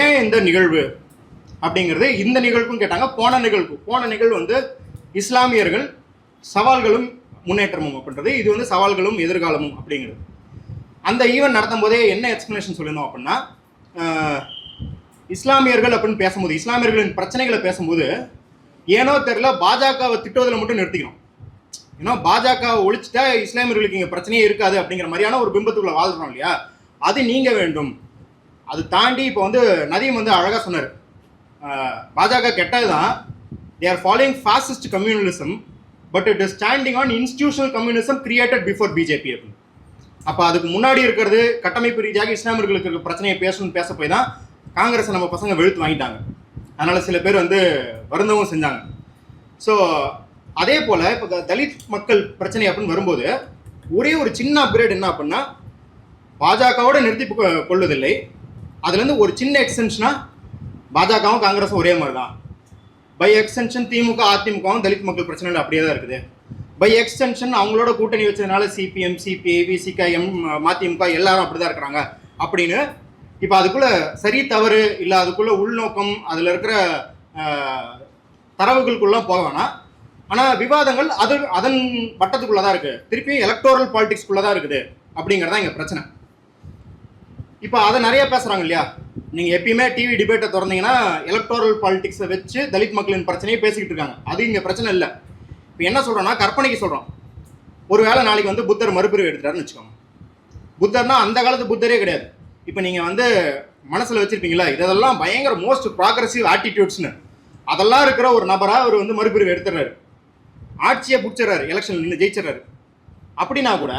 ஏன் இந்த நிகழ்வு அப்படிங்கிறது இந்த நிகழ்வும் கேட்டாங்க. போன நிகழ்வு. போன நிகழ்வு வந்து இஸ்லாமியர்கள் சவால்களும் முன்னேற்றமும் அப்படின்றது. இது வந்து சவால்களும் எதிர்காலமும் அப்படிங்கிறது. அந்த ஈவெண்ட் நடத்தும் போதே என்ன எக்ஸ்பிளனேஷன் சொல்லியிருந்தோம் அப்படின்னா இஸ்லாமியர்கள் அப்படின்னு பேசும்போது இஸ்லாமியர்களின் பிரச்சனைகளை பேசும்போது ஏனோ தெரில பாஜகவை திட்டுவதில் மட்டும் நிறுத்திக்கணும். ஏன்னா பாஜகவை ஒழிச்சிட்டா இஸ்லாமியர்களுக்கு இங்கே பிரச்சனையே இருக்காது அப்படிங்கிற மாதிரியான ஒரு பிம்பத்துக்குள்ள வாழ்கிறோம் இல்லையா? அது நீங்க வேண்டும். அது தாண்டி இப்போ வந்து நதீம் வந்து அழகாக சொன்னார். பாஜக கெட்டது தான் they are following fascist communalism but it is standing on institutional communism created before BJP அப்படின்னு அப்போ அதுக்கு முன்னாடி இருக்கிறது கட்டமைப்பு ரீதியாக இஸ்லாமியர்களுக்கு இருக்க பிரச்சனையை பேசணும்னு பேச போய் தான் காங்கிரஸை நம்ம பசங்க வெளுத்து வாங்கிட்டாங்க. அதனால் சில பேர் வந்து வருந்தவும் செஞ்சாங்க. ஸோ அதே போல் இப்போ தலித் மக்கள் பிரச்சனை அப்படின்னு வரும்போது ஒரே ஒரு சின்ன அப்கிரேட் என்ன அப்படின்னா பாஜகவோட நிறுத்தி கொ- கொள்வதில்லை அதுலேருந்து ஒரு சின்ன எக்ஸ்டென்ஷனாக பாஜகவும் காங்கிரஸும் ஒரே மாதிரி தான் பை எக்ஸ்டென்ஷன் திமுக அதிமுகவும் தலித் மக்கள் பிரச்சனைகள் அப்படியே தான் இருக்குது. பை எக்ஸ்டென்ஷன் அவங்களோட கூட்டணி வச்சதுனால சிபிஎம் சிபிஐ விசிக எம் மதிமுக எல்லாரும் அப்படி தான் இருக்கிறாங்க. அப்படின்னு இப்போ அதுக்குள்ளே சரி தவறு இல்லை அதுக்குள்ளே உள்நோக்கம் அதில் இருக்கிற தரவுகளுக்குள்ளே போக வேணாம். ஆனால் விவாதங்கள் அது அதன் வட்டத்துக்குள்ளே தான் இருக்குது திருப்பியும் எலக்டோரல் பாலிடிக்ஸ்குள்ள தான் இருக்குது. அப்படிங்கிறது தான் இங்கே பிரச்சனை. இப்போ அதை நிறைய பேசுகிறாங்க இல்லையா? நீங்கள் எப்பயுமே டிவி டிபேட்டை திறந்தீங்கன்னா எலக்டோரல் பாலிடிக்ஸை வச்சு தலித் மக்களின் பிரச்சனையை பேசிக்கிட்டு இருக்காங்க. அது இங்கே பிரச்சனை இல்லை. இப்போ என்ன சொல்கிறோன்னா கற்பனைக்கு சொல்கிறோம் ஒரு வேளை நாளைக்கு வந்து புத்தர் மறுபிரிவு எடுத்துட்டாருன்னு வச்சுக்கோங்க. புத்தர்னா அந்த காலத்து புத்தரே கிடையாது. இப்போ நீங்கள் வந்து மனசில் வச்சுருப்பீங்களா? இதெல்லாம் பயங்கர மோஸ்ட் ப்ராக்ரஸிவ் ஆட்டிடியூட்ஸ்னு அதெல்லாம் இருக்கிற ஒரு நபராக அவர் வந்து மறுபிரிவு எடுத்துடுறாரு. ஆட்சியை பிடிச்சிடுறாரு. எலெக்ஷன் நின்று ஜெயிச்சிடுறாரு. அப்படின்னா கூட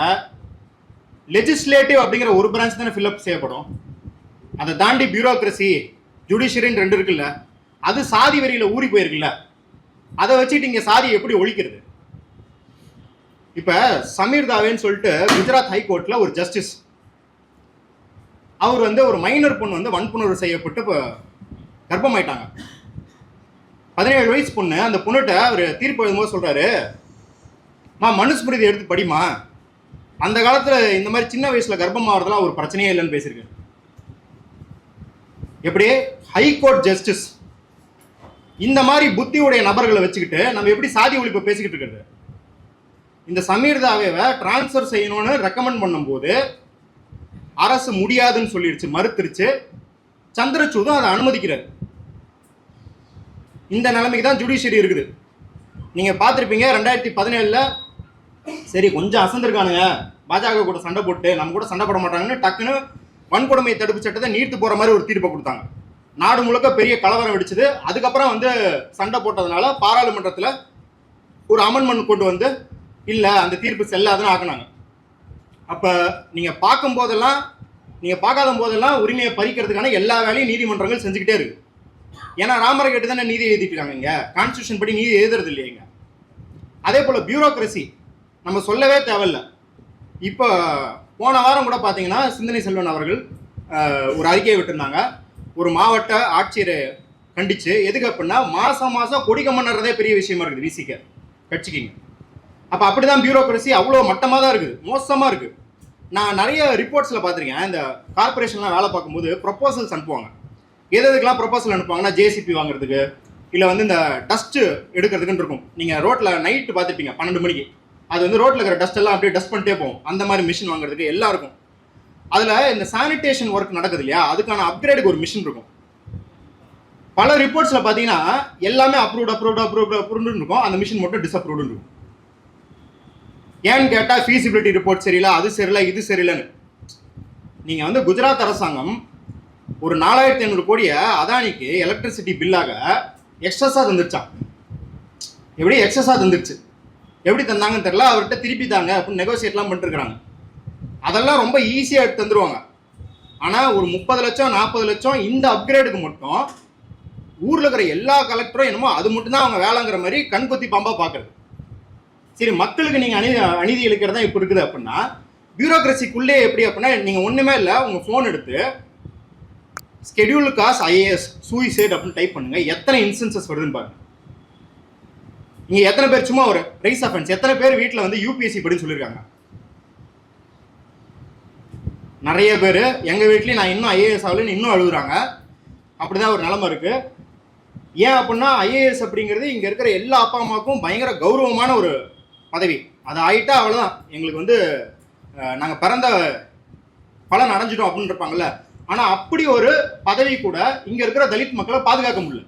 லெஜிஸ்லேட்டிவ் அப்படிங்கிற ஒரு பிரான்ச் தானே ஃபில்அப் செய்யப்படும். அதை தாண்டி பியூரோக்ரஸி ஜுடிஷியரின்னு ரெண்டு இருக்குல்ல அது சாதி வரியில ஊறி போயிருக்குல்ல. அதை வச்சுட்டு இங்கே சாதியை எப்படி ஒழிக்கிறது? இப்போ சமீர் தாவேன்னு சொல்லிட்டு குஜராத் ஹைகோர்ட்டில் ஒரு ஜஸ்டிஸ் அவர் வந்து ஒரு மைனர் பொண்ணு வந்து வன்புணர்வு செய்யப்பட்டு இப்போ கர்ப்பமாயிட்டாங்க. பதினேழு வயசு பொண்ணு அந்த பொண்ணுகிட்ட அவர் தீர்ப்பு எழுதும்போது சொல்கிறாரு மா மனுஸ்மிருதி எடுத்து படிமா அந்த காலத்துல இந்த மாதிரி சின்ன வயசுல கர்ப்பம் ஆகிறதுலாம் ஒரு பிரச்சனையே இல்லைன்னு பேசியிருக்கேன். எப்படி? ஹைகோர்ட் ஜஸ்டிஸ் இந்த மாதிரி புத்தியுடைய நபர்களை வச்சுக்கிட்டு நம்ம எப்படி சாதி ஒழிப்பு பேசிக்கிட்டு இருக்கிறது? இந்த சமீர் தாவேவை டிரான்ஸ்ஃபர் செய்யணும்னு ரெக்கமெண்ட் பண்ணும்போது அரசு முடியாதுன்னு சொல்லிடுச்சு மறுத்துருச்சு. சந்திரசூதும் அதை அனுமதிக்கிறார். இந்த நிலைமைக்கு தான் ஜுடிஷியரி இருக்குது. நீங்கள் பார்த்துருப்பீங்க ரெண்டாயிரத்தி பதினேழில் சரி கொஞ்சம் அசந்திருக்கானுங்க. பாஜக கூட சண்டை போட்டு நம்ம கூட சண்டை போட மாட்டாங்கன்னு டக்குன்னு வன்கொடுமை தடுப்பு சட்டத்தை நீர்த்து போற மாதிரி ஒரு தீர்ப்பை கொடுத்தாங்க. நாடு முழுக்க பெரிய கலவரம் வெடிச்சது. அதுக்கப்புறம் வந்து சண்டை போட்டதுனால பாராளுமன்றத்தில் ஒரு அமெண்ட்மெண்ட் கொண்டு வந்து இல்லை அந்த தீர்ப்பு செல்லாதுன்னு ஆக்குனாங்க. அப்போ நீங்கள் பார்க்கும் போதெல்லாம் நீங்கள் பார்க்காத போதெல்லாம் உரிமையை பறிக்கிறதுக்கான எல்லா வேலையும் நீதிமன்றங்கள் செஞ்சுக்கிட்டே இருக்கு. ஏன்னா ராமரை கேட்டு தானே நீதி எழுதிட்டுருக்காங்க இங்கே. கான்ஸ்டியூஷன் படி நீதி எழுதுறது இல்லையங்க அதே போல் பியூரோக்ரஸி நம்ம சொல்லவே தேவையில்ல. இப்போ போன வாரம் கூட பார்த்தீங்கன்னா சிந்தனை செல்வன் அவர்கள் ஒரு அறிக்கையை விட்டுருந்தாங்க. ஒரு மாவட்ட ஆட்சியரை கண்டிச்சு எதுக்கு அப்படின்னா மாதம் மாதம் கொடி கம்மன்றதே பெரிய விஷயமா இருக்குது விசிக்க கட்சிக்குங்க அப்போ அப்படி தான் பியூரோக்ரஸி அவ்வளோ மட்டமாக தான் இருக்குது மோசமாக இருக்குது. நான் நிறைய ரிப்போர்ட்ஸில் பார்த்துருக்கேன். இந்த கார்பரேஷன்லாம் வேலை பார்க்கும்போது ப்ரொப்போசல்ஸ் அனுப்புவாங்க. எது எதுக்கெல்லாம் ப்ரொப்போசல் அனுப்புவாங்கன்னா ஜேசிபி வாங்குறதுக்கு இல்லை வந்து இந்த டஸ்ட்டு எடுக்கிறதுக்குன்னு இருக்கும். நீங்கள் ரோட்டில் நைட்டு பார்த்துருப்பீங்க பன்னெண்டு மணிக்கு. அது வந்து ரோட்டில் இருக்கிற டஸ்ட் எல்லாம் அப்படியே டஸ்ட் பண்ணிட்டே போகும். அந்த மாதிரி மிஷின் வாங்குறதுக்கு எல்லாம் இருக்கும் அதில் இந்த சானிடேஷன் ஒர்க் நடக்குது இல்லையா? அதுக்கான அப்கிரேடுக்கு ஒரு மிஷின் இருக்கும். பல ரிப்போர்ட்ஸில் பார்த்தீங்கன்னா எல்லாமே அப்ரூவ்ட் அப்ரூவ்ட் அப்ரூவ்ட் அப்ரூவ்டுன்னு இருக்கும். அந்த மிஷின் மட்டும் டிஸ்அப்ரூவ்டு இருக்கும். ஏன்னு கேட்டால் ஃபீசிபிலிட்டி ரிப்போர்ட் சரியில்லை அது சரியில்லை இது சரியில்லைன்னு. நீங்கள் வந்து குஜராத் அரசாங்கம் ஒரு நாலாயிரத்தி ஐநூறு கோடியை அதானிக்கு எலக்ட்ரிசிட்டி பில்லாக எக்ஸஸாக தந்துருச்சான் எப்படி எக்ஸஸாக தந்துருச்சு? எப்படி தந்தாங்கன்னு தெரில அவர்கிட்ட திருப்பி தாங்க அப்படின்னு நெகோசியேட்லாம் பண்ணிருக்கிறாங்க. அதெல்லாம் ரொம்ப ஈஸியாக எடுத்து தந்துருவாங்க. ஆனால் ஒரு முப்பது லட்சம் நாற்பது லட்சம் இந்த அப்கிரேடுக்கு மட்டும் ஊரில் இருக்கிற எல்லா கலெக்டரும் என்னமோ அது மட்டும்தான் அவங்க வேலைங்கிற மாதிரி கண்கொத்தி பாம்பாக பார்க்குறது சரி மக்களுக்கு நீங்கள் அநீதி அநீதி இழுக்கிறது தான் இப்போ இருக்குது அப்படின்னா பியூரோக்ரஸிக்குள்ளே எப்படி அப்படின்னா நீங்கள் ஒன்றுமே இல்லை உங்கள் ஃபோன் எடுத்து ஸ்கெடியூல் காஸ் ஐஏஎஸ் சூயிசைட் அப்படின்னு டைப் பண்ணுங்கள் எத்தனை இன்ஸ்டன்சஸ் வருதுன்னு பாருங்கள் நீங்கள் எத்தனை பேர்? சும்மா ஒரு ரைஸ் அஃபென்ஸ் எத்தனை பேர் வீட்டில் வந்து யூபிஎஸ்சி படின்னு சொல்லியிருக்காங்க நிறைய பேர். எங்கள் வீட்லேயும் நான் இன்னும் ஐஏஎஸ் ஆகலன்னு இன்னும் அழுகுறாங்க. அப்படிதான் ஒரு நிலமை இருக்குது ஏன் அப்படின்னா ஐஏஎஸ் அப்படிங்கிறது இங்கே இருக்கிற எல்லா அப்பா அம்மாவுக்கும் பயங்கர கௌரவமான ஒரு பதவி. அது ஆகிட்டா அவ்வளோதான் எங்களுக்கு வந்து நாங்கள் பிறந்த பலன் அடைஞ்சிட்டோம் அப்படின்னு இருப்பாங்கல்ல ஆனால் அப்படி ஒரு பதவி கூட இங்கே இருக்கிற தலித் மக்களை பாதுகாக்க முடியல.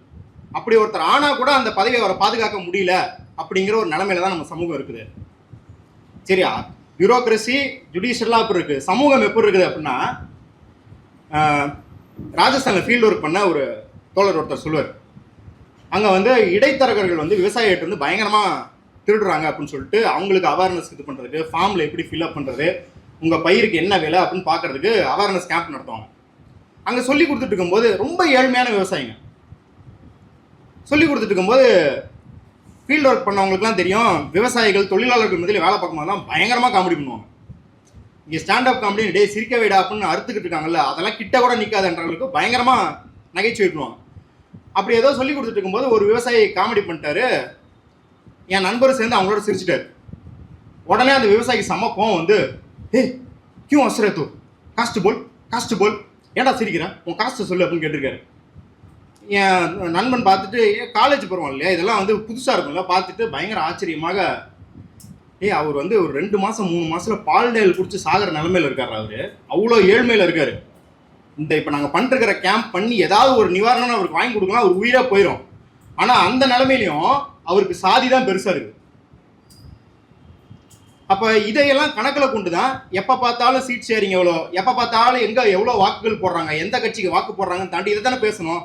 அப்படி ஒருத்தர் ஆனால் கூட அந்த பதவியை அவரை பாதுகாக்க முடியல அப்படிங்கிற ஒரு நிலைமையில தான் நம்ம சமூகம் இருக்குது. சரியா? பியூரோக்ரஸி ஜுடிஷியலாக எப்படி இருக்குது சமூகம் எப்படி இருக்குது அப்படின்னா ராஜஸ்தானில் ராஜஸ்தான்ல ஃபீல்டு ஒர்க் பண்ண ஒரு தோழர் ஒருத்தர் சொல்லுவார். அங்கே வந்து இடைத்தரகர்கள் வந்து விவசாயிகிட்ட வந்து பயங்கரமாக திருடுறாங்க அப்படின்னு சொல்லிட்டு அவங்களுக்கு அவேர்னஸ் இது பண்ணுறதுக்கு ஃபார்மில் எப்படி ஃபில்அப் பண்ணுறது உங்கள் பயிருக்கு என்ன விலை அப்படின்னு பார்க்குறதுக்கு அவேர்னஸ் கேம்ப் நடத்துவாங்க. அங்கே சொல்லி கொடுத்துட்டு இருக்கும்போது ரொம்ப ஏழ்மையான விவசாயிங்க. சொல்லி கொடுத்துட்டு இருக்கும்போது ஃபீல்டு ஒர்க் பண்ணவங்களுக்குலாம் தெரியும் விவசாயிகள் தொழிலாளர்கள் மத்தியில் வேலை பார்க்கும்போதெல்லாம் பயங்கரமாக காமெடி பண்ணுவாங்க. இங்கே ஸ்டாண்டப் காமெடி டே சிரிக்க வைடா அப்படின்னு அறுத்துக்கிட்டு இருக்காங்கல்ல அதெல்லாம் கிட்ட கூட நிற்காதுன்றவங்களுக்கு பயங்கரமாக நகைச்சுவை பண்ணுவாங்க அப்படி ஏதோ சொல்லி கொடுத்துட்டு இருக்கும்போது ஒரு விவசாயி காமெடி பண்ணிட்டாரு. என் நண்பர் சேர்ந்து அவங்களோட சிரிச்சிட்டாரு. உடனே அந்த விவசாயிக்கு செம்ம கோவம் வந்து ஏ கியூ அசுரத்து காஸ்ட் போல் காஸ்ட் போல் ஏன்டா சிரிக்கிறேன் உன் காஸ்ட்டு சொல்லு அப்படின்னு கேட்டிருக்காரு. என் நண்பன் பார்த்துட்டு காலேஜ் போகிறோம் இல்லையா? இதெல்லாம் வந்து புதுசாக இருக்கும்ல. பார்த்துட்டு பயங்கர ஆச்சரியமாக ஏய் அவர் வந்து ஒரு ரெண்டு மாதம் மூணு மாதத்தில் பால் டேல் குடிச்சு சாகிற நிலமையில இருக்கார் அவர். அவ்வளோ ஏழ்மையில் இருக்கார். இந்த இப்போ நாங்கள் பண்ணிருக்கிற கேம்ப் பண்ணி ஏதாவது ஒரு நிவாரணம் அவருக்கு வாங்கி கொடுக்கலாம் அவர் உயிராக போயிடும் ஆனால் அந்த நிலமையிலையும் அவருக்கு சாதி தான் பெருசாக இருக்குது அப்போ இதையெல்லாம் கணக்கில் கொண்டு தான் எப்போ பார்த்தாலும் சீட் ஷேரிங் எவ்வளோ எப்போ பார்த்தாலும் எங்கே எவ்வளோ வாக்குகள் போடுறாங்க எந்த கட்சிக்கு வாக்கு போடுறாங்கன்னு தாண்டி இதை தானே பேசணும்.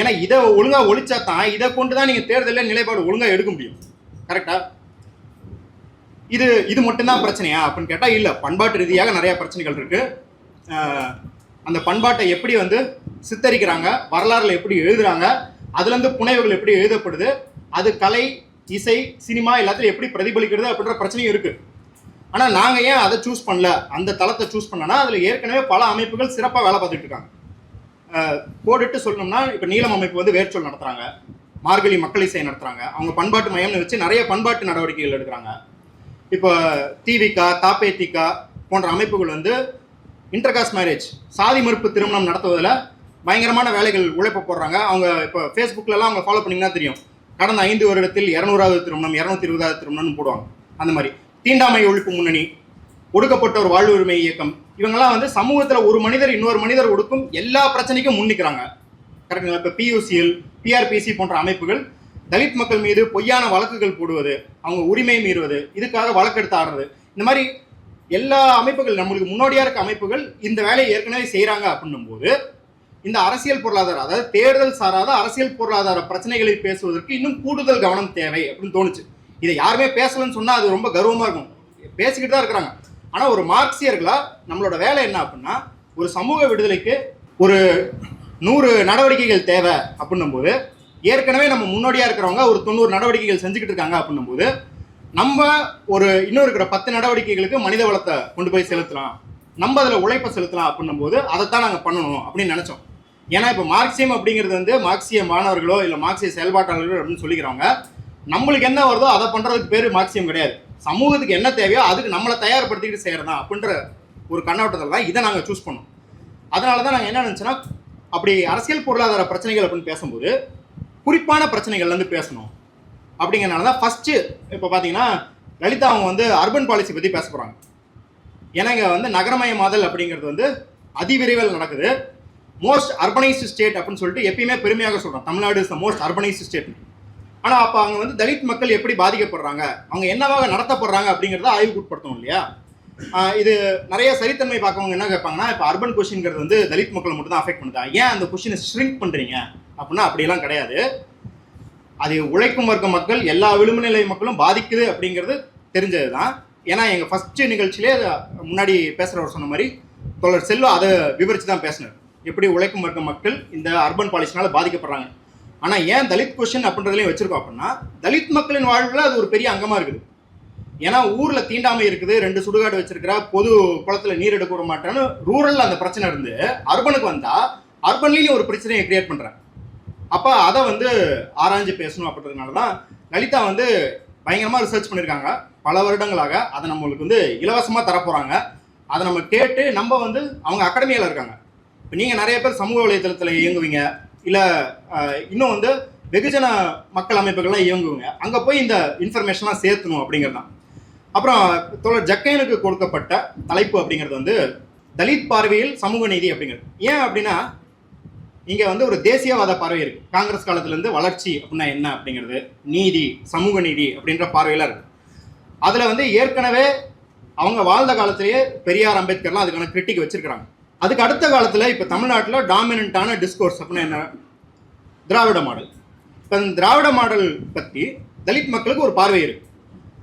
ஏன்னா இதை ஒழுங்காக ஒழிச்சா தான் இதை கொண்டு தான் நீங்கள் தேர்தலில் நிலைப்பாடு ஒழுங்காக எடுக்க முடியும். கரெக்டா இது இது மட்டும்தான் பிரச்சனையா? அப்படின்னு கேட்டால் இல்லை. பண்பாட்டு ரீதியாக நிறைய பிரச்சனைகள் இருக்கு. அந்த பண்பாட்டை எப்படி வந்து சித்தரிக்கிறாங்க வரலாறுல எப்படி எழுதுறாங்க அதுலேருந்து புனைவுகள் எப்படி எழுதப்படுது அது கலை இசை சினிமா எல்லாத்துலையும் எப்படி பிரதிபலிக்கிறது அப்படின்ற பிரச்சனையும் இருக்கு. ஆனால் நாங்கள் ஏன் அதை சூஸ் பண்ணல? அந்த தளத்தை சூஸ் பண்ணனா அதில் ஏற்கனவே பல அமைப்புகள் சிறப்பாக வேலை பார்த்துட்டு இருக்காங்க. கோடிட்டு சொல்லணும்னா இப்போ நீலம் அமைப்பு வந்து வேர்ச்சொல் நடத்துகிறாங்க மார்கழி மக்கள் இசை நடத்துகிறாங்க அவங்க பண்பாட்டு மையம்னு வச்சு நிறைய பண்பாட்டு நடவடிக்கைகள் எடுக்கிறாங்க. இப்போ தீவிகா தாப்பேத்திகா போன்ற அமைப்புகள் வந்து இன்டர்காஸ்ட் மேரேஜ் சாதி மறுப்பு திருமணம் நடத்துவதில் பயங்கரமான வேலைகள் உழைப்பு போடுறாங்க. அவங்க இப்போ ஃபேஸ்புக்கிலலாம் அவங்க ஃபாலோ பண்ணிங்கன்னா தெரியும். கடந்த ஐந்து வருடத்தில் இரநூறாவது திருமணம் இரநூத்தி இருபதாவது திருமணம்னு போடுவாங்க. அந்த மாதிரி. தீண்டாமை ஒழிப்பு முன்னணி ஒடுக்கப்பட்டோர் வாழ்வுரிமை இயக்கம். இவங்கெல்லாம் வந்து சமூகத்தில் ஒரு மனிதர் இன்னொரு மனிதர் ஒடுக்கும் எல்லா பிரச்சனைக்கும் முன்னிக்கிறாங்க. கரெக்டுங்களா இப்போ பியூசிஎல் பிஆர்பிசி போன்ற அமைப்புகள் தலித் மக்கள் மீது பொய்யான வழக்குகள் போடுவது அவங்க உரிமை மீறுவது இதுக்காக வழக்கெடுத்து ஆடுறது. இந்த மாதிரி எல்லா அமைப்புகள் நம்மளுக்கு முன்னோடியாக இருக்க அமைப்புகள் இந்த வேலையை ஏற்கனவே செய்கிறாங்க அப்படின்னும் போது இந்த அரசியல் பொருளாதார அதாவது தேர்தல் சாராத அரசியல் பொருளாதார பிரச்சனைகளை பேசுவதற்கு இன்னும் கூடுதல் கவனம் தேவை அப்படின்னு தோணுச்சு. இதை யாருமே பேசலன்னு சொன்னால் அது ரொம்ப கர்வமாக இருக்கும். பேசிக்கிட்டு தான் இருக்கிறாங்க. ஆனால் ஒரு மார்க்சியர்களாக நம்மளோட வேலை என்ன அப்படின்னா ஒரு சமூக விடுதலைக்கு ஒரு நூறு நடவடிக்கைகள் தேவை அப்படின்னும் போது ஏற்கனவே நம்ம முன்னோடியாக இருக்கிறவங்க ஒரு தொண்ணூறு நடவடிக்கைகள் செஞ்சுக்கிட்டு இருக்காங்க அப்படின்னும் போது நம்ம ஒரு இன்னும் இருக்கிற பத்து நடவடிக்கைகளுக்கு மனித வளத்தை கொண்டு போய் செலுத்தலாம். நம்ம அதில் உழைப்பை செலுத்தலாம் அப்படின்னும் போது அதைத்தான் நாங்கள் பண்ணணும் அப்படின்னு நினச்சோம். ஏன்னா இப்போ மார்க்சியம் அப்படிங்கிறது வந்து மார்க்சிய மாணவர்களோ இல்லை மார்க்சிய செயல்பாட்டாளர்களோ அப்படின்னு சொல்லிக்கிறாங்க நம்மளுக்கு என்ன வருதோ அதை பண்ணுறதுக்கு பேர் மார்க்சியம் கிடையாது. சமூகத்துக்கு என்ன தேவையோ அதுக்கு நம்மளை தயார்படுத்திக்கிட்டு செய்கிறதா அப்படின்ற ஒரு கண்ணோட்டத்தில் தான் இதை நாங்கள் சூஸ் பண்ணோம். அதனால தான் நாங்கள் என்ன நினச்சோன்னா அப்படி அரசியல் பொருளாதார பிரச்சனைகள் அப்படின்னு பேசும்போது குறிப்பான பிரச்சனைகள்லேருந்து பேசணும். அப்படிங்கிறனால தான் ஃபஸ்ட்டு இப்போ பார்த்தீங்கன்னா லலிதா அவங்க வந்து அர்பன் பாலிசி பற்றி பேச போகிறாங்க ஏன்னா இங்கே வந்து நகரமயமாதல் அப்படிங்கிறது வந்து அதிவிரைவில் நடக்குது. மோஸ்ட் அர்பனைஸ்டு ஸ்டேட் அப்படின்னு சொல்லிட்டு எப்பயுமே பெருமையாக சொல்கிறோம் Tamil Nadu is the most urbanised state ஆனால் அப்போ அவங்க வந்து தலித் மக்கள் எப்படி பாதிக்கப்படுறாங்க? அவங்க என்னவாக நடத்தப்படுறாங்க அப்படிங்கிறத ஆய்வுக்கு உட்படுத்தணும் இல்லையா இது நிறைய சரித்தன்மை பார்க்கவங்க என்ன கேட்பாங்கன்னா இப்போ அர்பன் கொஷின்ங்கிறது வந்து தலித் மக்களை மட்டும் தான் அஃபெக்ட் பண்ணுதா? ஏன் அந்த கொஷினை ஸ்ட்ரிங்க் பண்ணுறீங்க அப்படின்னா அப்படியெல்லாம் கிடையாது. அது உழைக்கும் வர்க்க மக்கள் எல்லா விளிம்புநிலை மக்களும் பாதிக்குது அப்படிங்கிறது தெரிஞ்சது தான் ஏன்னா எங்கள் ஃபஸ்ட்டு நிகழ்ச்சியிலே முன்னாடி பேசுகிறவர் சொன்ன மாதிரி தொடர் செல்வம் அதை விவரித்து தான் பேசினார். எப்படி உழைக்கும் வர்க்க மக்கள் இந்த அர்பன் பாலிசினால் பாதிக்கப்படுறாங்க. ஆனால் ஏன் தலித் கொஷின் அப்படின்றதுலையும் வச்சிருக்கோம் அப்படின்னா தலித் மக்களின் வாழ்வில் அது ஒரு பெரிய அங்கமாக இருக்குது. ஏன்னா ஊரில் தீண்டாமை இருக்குது ரெண்டு சுடுகாடு வச்சிருக்கிறா பொது குளத்தில் நீர் எடுக்க விட மாட்டேன்னு ரூரலில் அந்த பிரச்சனை இருந்து அர்பனுக்கு வந்தால் அர்பன்லேயும் ஒரு பிரச்சனையை கிரியேட் பண்ணுறேன் அப்போ அதை வந்து ஆராய்ஞ்சு பேசணும் அப்படின்றதுனால தான் லலிதா வந்து பயங்கரமாக ரிசர்ச் பண்ணியிருக்காங்க பல வருடங்களாக அதை நம்மளுக்கு வந்து இலவசமாக தரப்போகிறாங்க அதை நம்ம கேட்டு நம்ம வந்து அவங்க அகாடமியில் இருக்காங்க. இப்போ இப்போ நீங்கள் நிறைய பேர் சமூக வலைதளத்தில் இயங்குவீங்க. இல்லை இன்னும் வந்து வெகுஜன மக்கள் அமைப்புகள்லாம் இயங்குவீங்க அங்கே போய் இந்த இன்ஃபர்மேஷன்லாம் சேர்த்தணும் அப்படிங்கிறது தான் அப்புறம் தோழர் ஜக்கையனுக்கு கொடுக்கப்பட்ட தலைப்பு அப்படிங்கிறது வந்து தலித் பார்வையில் சமூக நீதி அப்படிங்கிறது. ஏன் அப்படின்னா இங்கே வந்து ஒரு தேசியவாத பார்வை இருக்குது காங்கிரஸ் காலத்துலேருந்து வளர்ச்சி அப்படின்னா என்ன அப்படிங்கிறது? நீதி சமூக நீதி அப்படின்ற பார்வையெல்லாம் இருக்குது அதில் வந்து ஏற்கனவே அவங்க வாழ்ந்த காலத்திலேயே பெரியார் அம்பேத்கர்லாம் அதுக்கான கிரிட்டிக் வச்சுருக்கிறாங்க. அதுக்கு அடுத்த காலத்தில் இப்போ தமிழ்நாட்டில் டாமினண்ட்டான டிஸ்கோர்ஸ் அப்படின்னா என்ன? திராவிட மாடல். இப்போ இந்த திராவிட மாடல் பற்றி தலித் மக்களுக்கு ஒரு பார்வை இருக்குது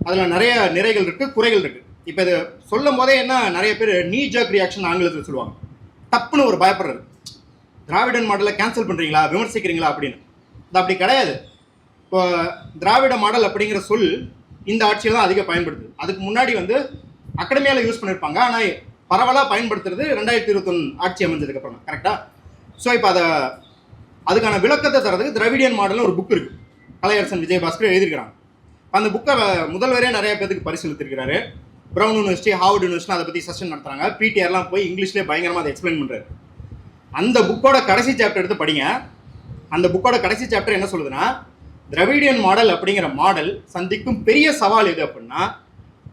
அதில் நிறைய நிறைகள் இருக்குது குறைகள் இருக்குது இப்போ இது சொல்லும் போதே என்ன நிறைய பேர் நீ ஜர்க் ரியாக்ஷன் ஆங்கிலத்தில் சொல்லுவாங்க. தப்புன்னு ஒரு பயப்படுறது. திராவிடன் மாடலை கேன்சல் பண்ணுறீங்களா விமர்சிக்கிறீங்களா அப்படின்னு. அது அப்படி கிடையாது. இப்போ திராவிட மாடல் அப்படிங்கிற சொல் இந்த ஆட்சியில் தான் அதிகம் பயன்படுது. அதுக்கு முன்னாடி வந்து அகாடமியால் யூஸ் பண்ணியிருப்பாங்க ஆனால் பரவலாக பயன்படுத்துறது ரெண்டாயிரத்தி இருபத்தொன்று ஆட்சி அமைஞ்சதுக்கு அப்புறம் கரெக்டாக ஸோ இப்போ அதை அதுக்கான விளக்கத்தை தரதுக்கு திராவிடியன் மாடல்னு ஒரு புக் இருக்குது கலையரசன் விஜயபாஸ்கர் எழுதியிருக்கிறாங்க. அந்த புக்கை முதல்வரே நிறைய பேருக்கு பரிசீலித்திருக்கிறாரு. ப்ரௌன் யூனிவர்சிட்டி ஹார்வர்ட் யூனிவர்சிட்டி அதை பற்றி செஷன் நடத்துறாங்க. பிடிஆர்லாம் போய் இங்கிலீஷ்லேயே பயங்கரமாக அதை எக்ஸ்பிளைன் பண்ணுறாரு அந்த புக்கோட கடைசி சாப்டர் எடுத்து படிங்க. அந்த புக்கோட கடைசி சாப்டர் என்ன சொல்லுதுன்னா திராவிடியன் மாடல் அப்படிங்கிற மாடல் சந்திக்கும் பெரிய சவால் எது அப்படின்னா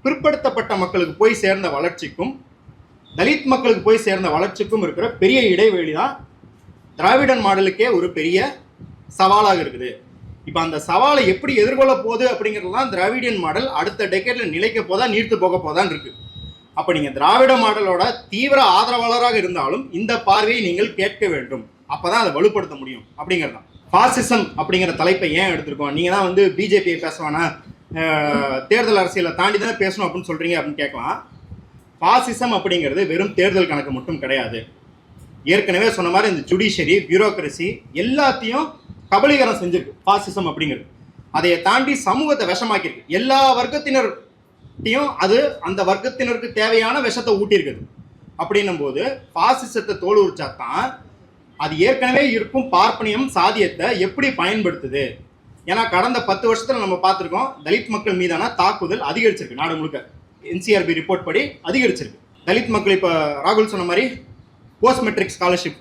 பிற்படுத்தப்பட்ட மக்களுக்கு போய் சேர்ந்த வளர்ச்சிக்கும் தலித் மக்களுக்கு போய் சேர்ந்த வளர்ச்சிக்கும் இருக்கிற பெரிய இடைவெளி தான் திராவிடன் மாடலுக்கே ஒரு பெரிய சவாலாக இருக்குது. இப்போ அந்த சவாலை எப்படி எதிர்கொள்ள போகுது அப்படிங்கிறது தான் திராவிடியன் மாடல் அடுத்த டெக்கேட்ல நிலைக்க போதா நீர்த்து போக போதான் இருக்கு. அப்போ நீங்கள் திராவிட மாடலோட தீவிர ஆதரவாளராக இருந்தாலும் இந்த பார்வையை நீங்கள் கேட்க வேண்டும். அப்பதான் அதை வலுப்படுத்த முடியும் அப்படிங்கிறது தான் ஃபாசிசம் அப்படிங்கிற தலைப்பை ஏன் எடுத்திருக்கோம்? நீங்கள் தான் வந்து பிஜேபியை பேசுவானா தேர்தல் அரசியலை தாண்டி தானே பேசணும் அப்படின்னு சொல்கிறீங்க அப்படின்னு கேட்கலாம். பாசிசம் அப்படிங்கிறது வெறும் தேர்தல் கணக்கு மட்டும் கிடையாது. ஏற்கனவே சொன்ன மாதிரி இந்த ஜுடிஷரி பியூரோக்ரசி எல்லாத்தையும் கபலீகரம் செஞ்சிருக்கு பாசிசம் அப்படிங்கிறது. அதை தாண்டி சமூகத்தை விஷமாக்கியிருக்கு. எல்லா வர்க்கத்தினர்கிட்டையும் அது அந்த வர்க்கத்தினருக்கு தேவையான விஷத்தை ஊட்டியிருக்குது. அப்படின்னும் போது பாசிசத்தை தோல் உரிச்சா தான் அது ஏற்கனவே இருக்கும் பார்ப்பனியம் சாதியத்தை எப்படி பயன்படுத்துது? ஏன்னா கடந்த பத்து வருஷத்தில் நம்ம பார்த்துருக்கோம் தலித் மக்கள் மீதான தாக்குதல் அதிகரிச்சிருக்கு நாடு முழுக்க. என்சிஆர்பி ரிப்போர்ட் படி அதிகரிச்சிருக்கு. தலித் மக்கள் இப்போ ராகுல் சொன்ன மாதிரி post matric scholarship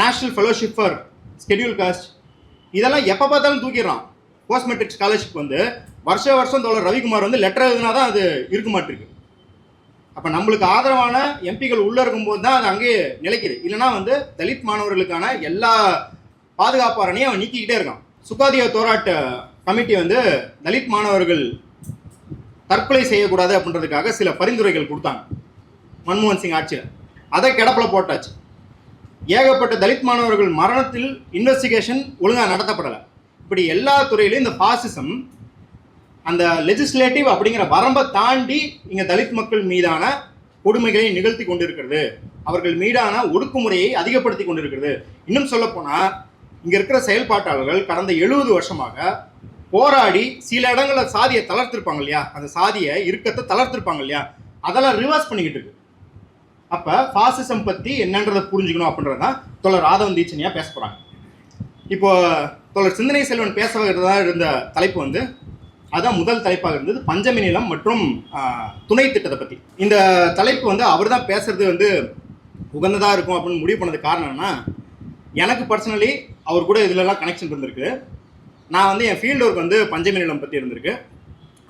national fellowship for schedule caste இதெல்லாம் எப்போ பார்த்தாலும் தூக்கிடுறான். போஸ்ட் மெட்ரிக் ஸ்காலர்ஷிப் வந்து வருஷ வருஷம் தோழர் ரவிக்குமார் வந்து லெட்டர் எழுதுனா தான் அது இருக்க மாட்டிருக்கு. அப்போ நம்மளுக்கு ஆதரவான எம்பிகள் உள்ளே இருக்கும்போது தான் அது அங்கேயே நிலைக்குது. இல்லைன்னா வந்து தலித் மாணவர்களுக்கான எல்லா பாதுகாப்பாரணையும் அவன் நீக்கிக்கிட்டே இருக்கான். சுகாதிய தோராட்ட கமிட்டி வந்து தலித் மாணவர்கள் தற்கொலை செய்யக்கூடாது அப்படின்றதுக்காக சில பரிந்துரைகள் கொடுத்தாங்க. மன்மோகன் சிங் ஆட்சியில். அதை கிடப்பில் போட்டாச்சு. ஏகப்பட்ட தலித் மாணவர்கள் மரணத்தில் இன்வெஸ்டிகேஷன் ஒழுங்காக நடத்தப்படலை. இப்படி எல்லா துறையிலையும் இந்த பாசிசம் அந்த லெஜிஸ்லேட்டிவ் அப்படிங்கிற வரம்பை தாண்டி இங்கே தலித் மக்கள் மீதான கொடுமைகளை நிகழ்த்தி கொண்டிருக்கிறது. அவர்கள் மீதான ஒடுக்குமுறையை அதிகப்படுத்தி கொண்டிருக்கிறது. இன்னும் சொல்லப்போனால் இங்கே இருக்கிற செயல்பாட்டாளர்கள் கடந்த எழுபது வருஷமாக போராடி சில இடங்களில் சாதியை தளர்த்திருப்பாங்க இல்லையா? அந்த சாதியை இறுக்கத்தை தளர்த்திருப்பாங்க இல்லையா? அதெல்லாம் ரிவர்ஸ் பண்ணிக்கிட்டு இருக்கு. அப்போ ஃபாசிசம் பற்றி என்னன்றதை புரிஞ்சுக்கணும் அப்படின்றதான் தொடர் ராதவன் தீட்சணியா பேச போகிறாங்க இப்போ தொடர் சிந்தனை செல்வன் பேச தான் இருந்த தலைப்பு வந்து அதான் முதல் தலைப்பாக இருந்தது பஞ்சமி நிலம் மற்றும் துணை திட்டத்தை பற்றி இந்த தலைப்பு வந்து அவர் தான் பேசுறது வந்து உகந்ததாக இருக்கும் அப்படின்னு முடிவு பண்ணது காரணம் என்னன்னா எனக்கு பர்சனலி அவர் கூட இதுலலாம் கனெக்ஷன் இருந்திருக்கு. நான் வந்து என் ஃபீல்டு ஒர்க் வந்து பஞ்சமி நிலம் பற்றி இருந்திருக்கு.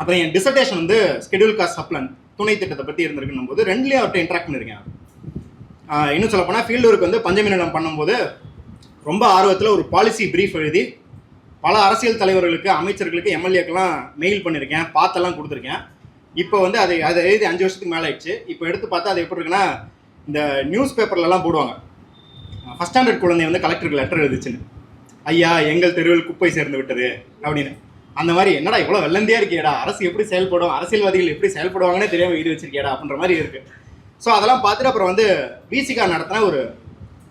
அப்புறம் என் டிசர்டேஷன் வந்து ஸ்கெடியூல் காஸ்ட் சப்ளன் துணை திட்டத்தை பற்றி இருந்திருக்குன்னும் போது ரெண்டுலேயும் அவர்கிட்ட இன்ட்ராக்ட் பண்ணியிருக்கேன் இன்னும் சொல்ல போனால் ஃபீல்டு ஒர்க் வந்து பஞ்சமி நிலம் பண்ணும்போது ரொம்ப ஆர்வத்தில் ஒரு பாலிசி ப்ரீஃப் எழுதி பல அரசியல் தலைவர்களுக்கு அமைச்சர்களுக்கு எம்எல்ஏக்கெல்லாம் மெயில் பண்ணியிருக்கேன் பார்த்தெல்லாம் கொடுத்துருக்கேன். இப்போ வந்து அதை அதை எழுதி அஞ்சு வருஷத்துக்கு மேலே ஆயிடுச்சு. இப்போ எடுத்து பார்த்தா அது எப்படி இருக்குன்னா இந்த நியூஸ் பேப்பர்லலாம் போடுவாங்க. ஃபஸ்ட் ஸ்டாண்டர்ட் குழந்தை வந்து கலெக்டருக்கு லெட்டர் எழுதிச்சுன்னு. ஐயா எங்கள் தெருவில் குப்பை சேர்ந்து விட்டது அப்படின்னு. அந்த மாதிரி என்னடா இவ்வளோ வெள்ளந்தியாக இருக்கியடா அரசு எப்படி செயல்படும் அரசியல்வாதிகள் எப்படி செயல்படுவாங்கன்னே தெரியாமல் வீடு வச்சிருக்கியடா அப்படின்ற மாதிரி இருக்கு. ஸோ அதெல்லாம் பார்த்துட்டு அப்புறம் வந்து விசிகா நடத்தின ஒரு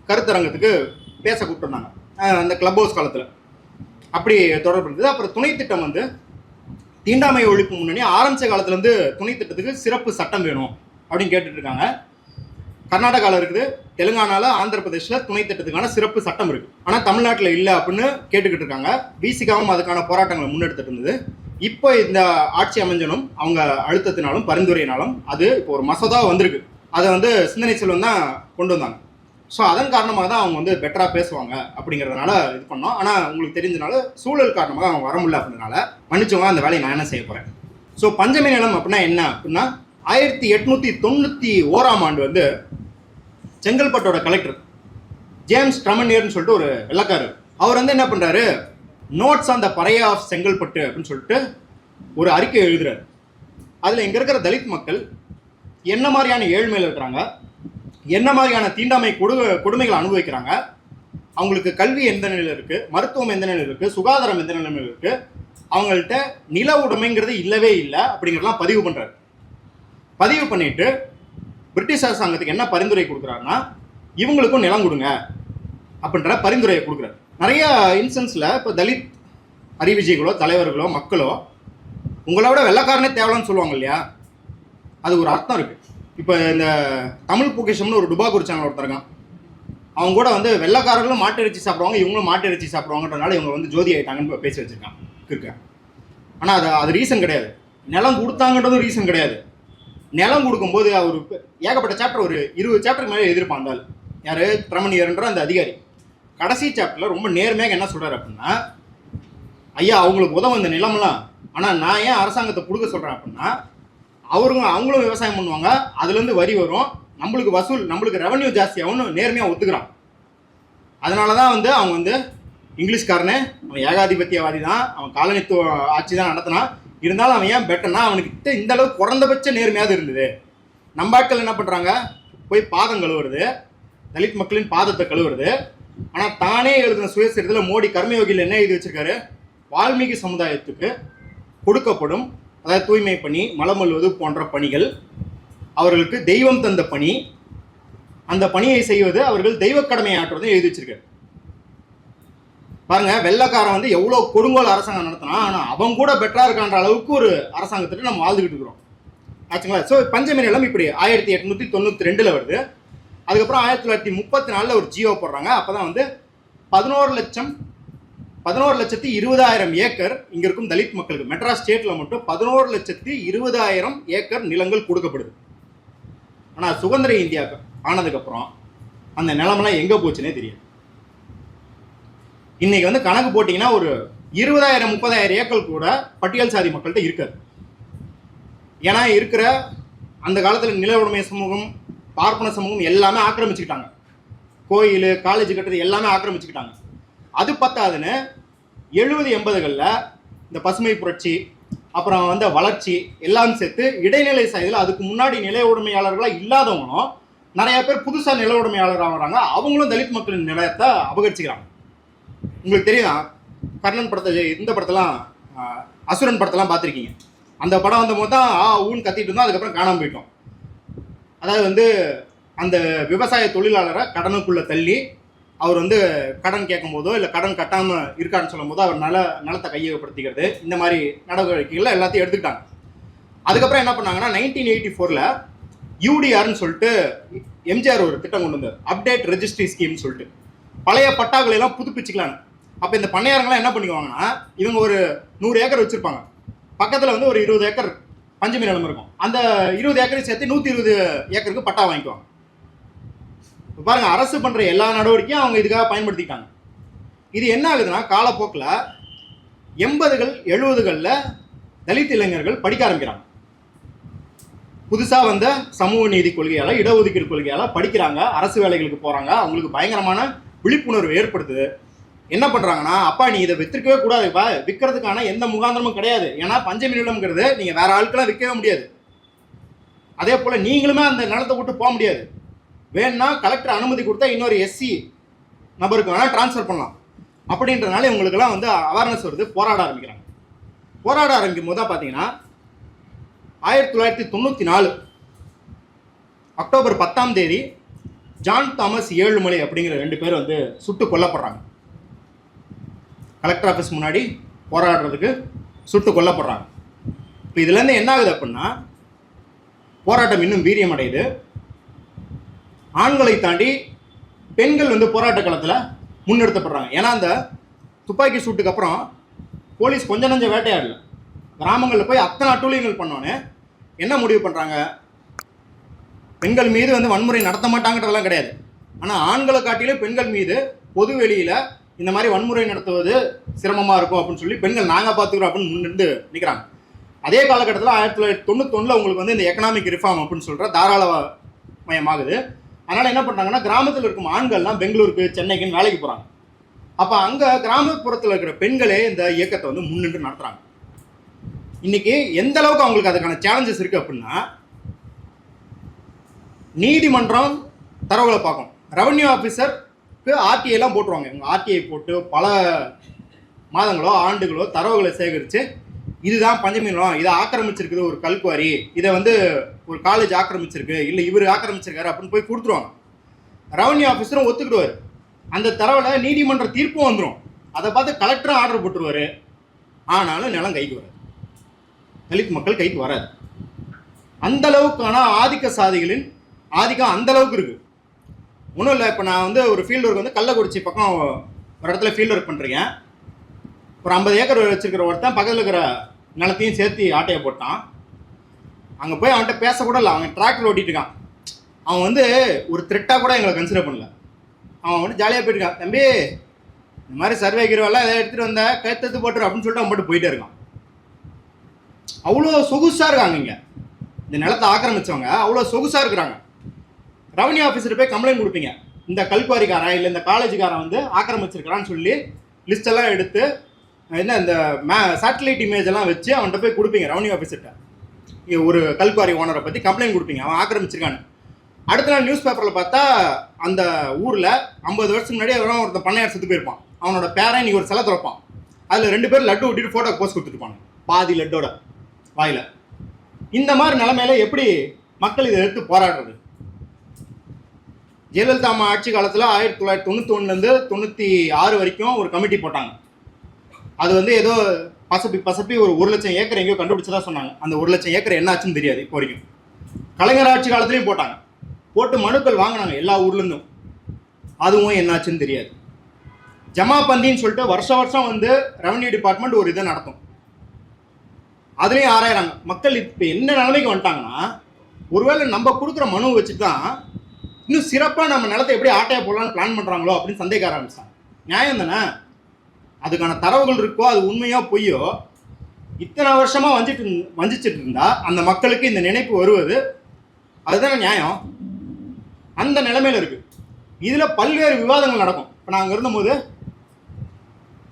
கருத்தரங்கத்துக்கு பேச கூப்பிட்டுருந்தாங்க. அந்த கிளப் ஹவுஸ் காலத்தில். அப்படி தொடர்பு இருந்தது. அப்புறம் துணை திட்டம் வந்து தீண்டாமை ஒழிப்பு முன்னணி ஆரம்பிச்ச காலத்துலேருந்து துணை திட்டத்துக்கு சிறப்பு சட்டம் வேணும் அப்படின்னு கேட்டுட்ருக்காங்க கர்நாடகாவில் இருக்குது தெலுங்கானால ஆந்திர பிரதேசில் துணை திட்டத்துக்கான சிறப்பு சட்டம் இருக்குது ஆனால் தமிழ்நாட்டில் இல்லை அப்படின்னு கேட்டுக்கிட்டு இருக்காங்க. விசிகாவும் அதுக்கான போராட்டங்களை முன்னெடுத்துட்டு இருந்தது. இப்போ இந்த ஆட்சி அமைஞ்சனும் அவங்க அழுத்தத்தினாலும் பரிந்துரையினாலும் அது இப்போ ஒரு மசோதா வந்திருக்கு. அதை வந்து சிந்தனை செல்வம் தான் கொண்டு வந்தாங்க. ஸோ அதன் காரணமாக தான் அவங்க வந்து பெட்டராக பேசுவாங்க அப்படிங்கிறதுனால இது பண்ணோம். ஆனால் உங்களுக்கு தெரிஞ்சனால சூழல் காரணமாக அவங்க வர முடியல அப்படின்றனால மன்னிச்சவங்க அந்த வேலையை நான் என்ன செய்ய போகிறேன் ஸோ பஞ்சமி நிலம் அப்படின்னா என்ன அப்படின்னா ஆயிரத்தி எட்நூற்றி தொண்ணூற்றி ஓராம் ஆண்டு வந்து செங்கல்பட்டோட கலெக்டர் ஜேம்ஸ் ட்ரமனியர்னு சொல்லிட்டு ஒரு வெள்ளக்காரர். அவர் வந்து என்ன பண்ணுறாரு notes on the Paraiya of Chengalpattu அப்படின்னு சொல்லிட்டு ஒரு அறிக்கை எழுதுறாரு. அதில் இங்கே இருக்கிற தலித் மக்கள் என்ன மாதிரியான ஏழ்மையில் இருக்கிறாங்க? என்ன மாதிரியான தீண்டாமை கொடு கொடுமைகளை அனுபவிக்கிறாங்க? அவங்களுக்கு கல்வி எந்த நிலையில் இருக்குது மருத்துவம் எந்த நிலையில் இருக்குது சுகாதாரம் எந்த நிலைமையில் இருக்குது அவங்கள்ட்ட நில உடைமைங்கிறது இல்லவே இல்லை அப்படிங்கிறதெல்லாம் பதிவு பண்ணுறாரு பதிவு பண்ணிட்டு பிரிட்டிஷ் அரசாங்கத்துக்கு என்ன பரிந்துரை கொடுக்குறாருன்னா இவங்களுக்கும் நிலம் கொடுங்க அப்படின்ற பரிந்துரையை கொடுக்குறாரு. நிறைய இன்சன்ஸில் இப்போ தலித் அறிவிஜிகளோ தலைவர்களோ மக்களோ உங்களை விட வெள்ளக்காரனே தேவலான்னு சொல்லுவாங்க இல்லையா? அது ஒரு அர்த்தம் இருக்குது இப்போ இந்த தமிழ் பொக்கிஷம்னு ஒரு டுபா சேனல் ஒருத்தருக்கான் அவங்க கூட வந்து வெள்ளக்காரர்களும் மாட்டு இறைச்சி சாப்பிடுவாங்க இவங்களும் மாட்டு இறைச்சி சாப்பிடுவாங்கன்றனால இவங்க வந்து ஜோதி ஆகிட்டாங்கன்னு பேசி வச்சுருக்காங்க இருக்க ஆனால் அது அது ரீசன் கிடையாது. நிலம் கொடுத்தாங்கன்றதும் ரீசன் கிடையாது. நிலம் கொடுக்கும்போது அவர் ஏகப்பட்ட சாப்டர் ஒரு இருபது சாப்டருக்கு மேலே எதிர்ப்பாந்தால் யார்? பிரமணியர்ன்ற அந்த அதிகாரி. கடைசி சாப்டரில் ரொம்ப நேர்மையாக என்ன சொல்கிறார் அப்படின்னா ஐயா அவங்களுக்கு உதவும் இந்த நிலமெல்லாம். ஆனால் நான் ஏன் அரசாங்கத்தை கொடுக்க சொல்கிறேன் அப்படின்னா அவருங்க அவங்களும் விவசாயம் பண்ணுவாங்க. அதுலேருந்து வரி வரும். நம்மளுக்கு வசூல் நம்மளுக்கு ரெவன்யூ ஜாஸ்தியாகும்னு நேர்மையாக ஒத்துக்கிறான். அதனால தான் வந்து அவங்க வந்து இங்கிலீஷ்காரனே அவன் ஏகாதிபத்தியவாதி தான். அவன் காலனித்துவ ஆட்சி தான் நடத்தினான். இருந்தாலும் அவன் ஏன் பெட்டர்னா அவனுக்கிட்ட இந்த அளவுக்கு குறைந்தபட்ச நேர்மையாவது இருந்தது. நம்ம ஆட்கள் என்ன பண்ணுறாங்க போய் பாதம் கழுவுறது தலித் மக்களின் பாதத்தை கழுவுறது. ஆனால் தானே எழுதின சுயசரித்தில் மோடி கர்மயோகியில் என்ன எழுதி வச்சிருக்காரு? வால்மீகி சமுதாயத்துக்கு கொடுக்கப்படும் அதாவது தூய்மை பணி மலமல்வது போன்ற பணிகள் அவர்களுக்கு தெய்வம் தந்த பணி அந்த பணியை செய்வது அவர்கள் தெய்வ கடமையை ஆற்றுவதை எழுதி வச்சிருக்காரு. பாருங்க வெள்ளக்காரன் வந்து எவ்வளோ கொடுங்கோல் அரசாங்கம் நடத்தினா ஆனால் அவன் கூட பெட்டராக இருக்கான்ற அளவுக்கு ஒரு அரசாங்கத்திட்ட நம்ம வாழ்ந்துக்கிட்டு இருக்கிறோம். ஆச்சுங்களா? ஸோ பஞ்சமி நிலம் இப்படி ஆயிரத்தி எட்நூத்தி தொண்ணூற்றி ரெண்டில் வருது. அதுக்கப்புறம் ஆயிரத்தி தொள்ளாயிரத்தி முப்பத்தி நாலில் ஒரு ஜியோ போடுறாங்க. அப்போ தான் வந்து பதினோரு லட்சம் பதினோரு லட்சத்தி இருபதாயிரம் ஏக்கர் இங்கே இருக்கும் தலித் மக்களுக்கு மெட்ராஸ் ஸ்டேட்டில் மட்டும் பதினோரு லட்சத்தி இருபதாயிரம் ஏக்கர் நிலங்கள் கொடுக்கப்படுது. ஆனால் சுதந்திர இந்தியா ஆனதுக்கப்புறம் அந்த நிலமெல்லாம் எங்கே போச்சுன்னே தெரியாது. இன்னைக்கு வந்து கணக்கு போட்டிங்கன்னா ஒரு இருபதாயிரம் முப்பதாயிரம் ஏக்கர் கூட பட்டியல் சாதி மக்கள்கிட்ட இருக்காது. ஏன்னா இருக்கிற அந்த காலத்தில் நில உடைமை சமூகம் பார்ப்பன சமூகம் எல்லாமே ஆக்கிரமிச்சுக்கிட்டாங்க. கோயில் காலேஜ் கட்டுறது எல்லாமே ஆக்கிரமிச்சுக்கிட்டாங்க. அது பத்தாதுன்னு எழுபது எண்பதுகளில் இந்த பசுமை புரட்சி அப்புறம் வந்து வளர்ச்சி எல்லாம் சேர்த்து இடைநிலை சாதியில் அதுக்கு முன்னாடி நில உடைமையாளர்களாக இல்லாதவங்களும் நிறையா பேர் புதுசாக நில உடைமையாளர் ஆகிறாங்க அவங்களும் தலித் மக்களின் நிலையத்தை அபகரிச்சுக்கிறாங்க. உங்களுக்கு தெரியும் கர்ணன் படத்தை இந்த படத்தெல்லாம் அசுரன் படத்தெல்லாம் பார்த்துருக்கீங்க. அந்த படம் வந்த போது தான் ஆ ஊன்னு கத்திட்டு இருந்தோம் அதுக்கப்புறம் காணாமல் போயிட்டோம். அதாவது வந்து அந்த விவசாய தொழிலாளரை கடனுக்குள்ளே தள்ளி அவர் வந்து கடன் கேட்கும் போதோ இல்லை கடன் கட்டாமல் இருக்கான்னு சொல்லும் போதோ அவர் நல நலத்தை கையகப்படுத்திக்கிறது இந்த மாதிரி நடவடிக்கைகளை எல்லாத்தையும் எடுத்துக்கிட்டாங்க. அதுக்கப்புறம் என்ன பண்ணாங்கன்னா நைன்டீன் எயிட்டி ஃபோரில் யூடிஆர்னு சொல்லிட்டு எம்ஜிஆர் ஒரு திட்டம் கொண்டு வந்தார். அப்டேட் ரெஜிஸ்ட்ரி ஸ்கீம்னு சொல்லிட்டு. பழைய பட்டாக்களை எல்லாம் புதுப்பிச்சுக்கலாம் அப்போ இந்த பண்ணையாரங்களாம் என்ன பண்ணிக்குவாங்கன்னா இவங்க ஒரு நூறு ஏக்கர் வச்சுருப்பாங்க. பக்கத்தில் வந்து ஒரு இருபது ஏக்கர் பஞ்சமி நிலம் இருக்கும். அந்த இருபது ஏக்கரையும் சேர்த்து நூற்றி இருபது ஏக்கருக்கு பட்டா வாங்கிக்குவாங்க. பாருங்கள் அரசு பண்ணுற எல்லா நடவடிக்கையும் அவங்க இதுக்காக பயன்படுத்திக்கிட்டாங்க. இது என்ன ஆகுதுன்னா காலப்போக்கில் எண்பதுகள் எழுபதுகளில் தலித் இளைஞர்கள் படிக்க ஆரம்பிக்கிறாங்க. புதுசாக வந்த சமூக நீதி கொள்கையால் இடஒதுக்கீடு கொள்கையால் படிக்கிறாங்க அரசு வேலைகளுக்கு போகிறாங்க அவங்களுக்கு பயங்கரமான விழிப்புணர்வு ஏற்படுத்துது. என்ன பண்ணுறாங்கன்னா அப்பா நீ இதை விற்றுக்கவே கூடாதுப்பா விற்கிறதுக்கான எந்த முகாந்திரமும் கிடையாது. ஏன்னா பஞ்சமி நிலம்ங்கிறது நீங்கள் வேறு ஆளுக்கெல்லாம் விற்கவே முடியாது. அதே போல் நீங்களுமே அந்த நிலத்தை விட்டு போக முடியாது. வேணும்னா கலெக்டர் அனுமதி கொடுத்தா இன்னொரு எஸ்சி நபருக்கு வேணால் ட்ரான்ஸ்ஃபர் பண்ணலாம். அப்படின்றனால இவங்களுக்கெல்லாம் வந்து அவேர்னஸ் வருது. போராட ஆரம்பிக்கிறாங்க. போராட ஆரம்பிக்கும் போது தான் பார்த்தீங்கன்னா ஆயிரத்தி தொள்ளாயிரத்தி தொண்ணூற்றி நாலு அக்டோபர் பத்தாம் தேதி ஜான் தாமஸ் ஏழுமலை அப்படிங்கிற ரெண்டு பேர் வந்து சுட்டு கொல்லப்படுறாங்க. கலெக்டர் ஆஃபீஸ் முன்னாடி போராடுறதுக்கு சுட்டு கொல்லப்படுறாங்க. இப்போ இதுலேருந்து என்ன ஆகுது அப்படின்னா போராட்டம் இன்னும் வீரியம் அடையுது ஆண்களை தாண்டி பெண்கள் வந்து போராட்ட களத்தில் முன்னெடுத்தப்படுறாங்க ஏன்னா அந்த துப்பாக்கி சூட்டுக்கு அப்புறம் போலீஸ் கொஞ்சம் நஞ்ச வேட்டையாடல. கிராமங்களில் போய் அத்தனை அட்டூழியங்கள் பண்ணோன்னு என்ன முடிவு பண்ணுறாங்க பெண்கள் மீது வந்து வன்முறை நடத்த மாட்டாங்கன்றதெல்லாம் கிடையாது. ஆனால் ஆண்களை காட்டிலும் பெண்கள் மீது பொது வெளியில் இந்த மாதிரி வன்முறை நடத்துவது சிரமமாக இருக்கும் அப்படின்னு சொல்லி பெண்கள் நாங்கள் பார்த்துக்கிறோம் அப்படின்னு முன்னிருந்து நிற்கிறாங்க அதே காலகட்டத்தில் ஆயிரத்தி தொள்ளாயிரத்தி தொண்ணூத்தொன்னில் உங்களுக்கு வந்து இந்த எக்கனாமிக் ரிஃபார்ம் அப்படின்னு சொல்கிற தாராள மயமாகுது அதனால் என்ன பண்ணுறாங்கன்னா கிராமத்தில் இருக்கும் ஆண்கள்லாம் பெங்களூருக்கு சென்னைக்குன்னு வேலைக்கு போகிறாங்க அப்போ அங்கே கிராமப்புறத்தில் இருக்கிற பெண்களே இந்த இயக்கத்தை வந்து முன்னின்று நடத்துகிறாங்க இன்னைக்கு எந்த அளவுக்கு அவங்களுக்கு அதுக்கான சேலஞ்சஸ் இருக்குது அப்படின்னா நீதிமன்றம் தரவுகளை பார்க்கும் ரெவன்யூ ஆஃபீஸர் ஆர்டிஐலாம் போட்டுருவாங்க. இவங்க ஆர்டிஐ போட்டு பல மாதங்களோ ஆண்டுகளோ தரவுகளை சேகரித்து இதுதான் பஞ்சமி நிலம் இதை ஆக்கிரமிச்சிருக்குது ஒரு கல்குவாரி இதை வந்து ஒரு காலேஜ் ஆக்கிரமிச்சிருக்கு இல்லை இவர் ஆக்கிரமிச்சிருக்காரு அப்படின்னு போய் கொடுத்துருவாங்க. ரெவன்யூ ஆஃபீஸரும் ஒத்துக்கிடுவார். அந்த தரவில் நீதிமன்ற தீர்ப்பும் வந்துடும் அதை பார்த்து கலெக்டரும் ஆர்டர் போட்டுருவாரு. ஆனாலும் நிலம் கைக்கு வராது. தலித் மக்கள் கைக்கு வராது. அந்த அளவுக்கான ஆதிக்க சாதிகளின் ஆதிக்கம் அந்த அளவுக்கு ஒன்றும் இல்லை இப்போ நான் வந்து ஒரு ஃபீல்டு ஒர்க் வந்து கள்ளக்குறிச்சி பக்கம் ஒரு இடத்துல ஃபீல்டு ஒர்க் பண்ணுறேன் ஒரு ஐம்பது ஏக்கர் வச்சுருக்கிற ஒருத்தன் பக்கத்தில் இருக்கிற நிலத்தையும் சேர்த்து ஆட்டையை போட்டான். அங்கே போய் அவன்கிட்ட பேசக்கூட இல்லை. அவன் டிராக்டர் ஓட்டிட்டு இருக்கான். அவன் வந்து ஒரு த்ரெட்டாக கூட எங்களை கன்சிடர் பண்ணல. அவன் வந்து ஜாலியாக போயிருக்கான் தம்பி இந்த மாதிரி சர்வே கிருவெல்லாம் எதாவது எடுத்துகிட்டு வந்த கைத்தத்து போட்டுரு அப்படின்னு சொல்லிட்டு அவன் மட்டும் போயிட்டே இருக்கான். அவ்வளோ சொகுசாக இருக்காங்க இங்கே. இந்த நிலத்தை ஆக்கிரமிச்சவங்க அவ்வளோ சொகுசாக இருக்கிறாங்க. ரெவன்யூ ஆஃபீஸர் போய் கம்ப்ளைண்ட் கொடுப்பீங்க. இந்த கல்குவாரிக்காரன் இல்லை இந்த காலேஜுக்காரன் வந்து ஆக்கிரமிச்சிருக்கிறான்னு சொல்லி லிஸ்டெல்லாம் எடுத்து என்ன இந்த மே சேட்டலைட் இமேஜ் எல்லாம் வச்சு அவன்கிட்ட போய் கொடுப்பீங்க ரெவன்யூ ஆஃபீஸர்கிட்ட ஒரு கல்குவாரி ஓனரை பற்றி கம்ப்ளைண்ட் கொடுப்பீங்க. அவன் ஆக்கிரமிச்சிருக்கான்னு. அடுத்த நாள் நியூஸ் பேப்பரில் பார்த்தா அந்த ஊரில் ஐம்பது வருஷத்துக்கு முன்னாடி எவனோ ஒருத்தன் பண்ணையார் செத்து போயிருப்பான். அவனோட பேரன் இன்னைக்கு ஒரு சிலை திறப்பான். அதில் ரெண்டு பேர் லட்டு விட்டுட்டு ஃபோட்டோ போஸ்ட் கொடுத்துருப்பாங்க பாதி லட்டோட வாயில். இந்த மாதிரி நிலமையில எப்படி மக்கள் இதை எடுத்து போராடுறது? ஜெயலலிதா அம்மா ஆட்சி காலத்தில் ஆயிரத்தி தொள்ளாயிரத்தி தொண்ணூற்றி ஒன்றுலேருந்து தொண்ணூற்றி ஆறு வரைக்கும் ஒரு கமிட்டி போட்டாங்க. அது வந்து ஏதோ பசப்பி பசப்பி ஒரு ஒரு லட்சம் ஏக்கர் எங்கேயோ கண்டுபிடிச்சதா சொன்னாங்க. அந்த ஒரு லட்சம் ஏக்கர் என்னாச்சுன்னு தெரியாது இப்போ வரைக்கும். கலைஞர் ஆட்சி காலத்துலேயும் போட்டாங்க. போட்டு மனுக்கள் வாங்கினாங்க எல்லா ஊர்லேருந்தும் அதுவும் என்னாச்சுன்னு தெரியாது. ஜமா பந்தின்னு சொல்லிட்டு வருஷ வருஷம் வந்து ரெவன்யூ டிபார்ட்மெண்ட் ஒரு இதை நடத்தும். அதுலேயும் ஆராயிறாங்க. மக்கள் இப்போ என்ன நிலைமைக்கு வந்துட்டாங்கன்னா ஒருவேளை நம்ம கொடுக்குற மனு வச்சு தான் இன்னும் சிறப்பாக நம்ம நிலத்தை எப்படி ஆட்டையாக போடலான்னு பிளான் பண்ணுறாங்களோ அப்படின்னு சந்தேக ஆரம்பிச்சாங்க. நியாயம் தானே? அதுக்கான தரவுகள் இருக்கோ அது உண்மையோ பொய்யோ இத்தனை வருஷமாக வஞ்சிட்டு இருந்- வஞ்சிச்சிட்டு இருந்தா அந்த மக்களுக்கு இந்த நினைப்பு வருவது அதுதானே நியாயம்? அந்த நிலைமையில் இருக்கு. இதில் பல்வேறு விவாதங்கள் நடக்கும். இப்போ நாங்கள் இருந்தபோது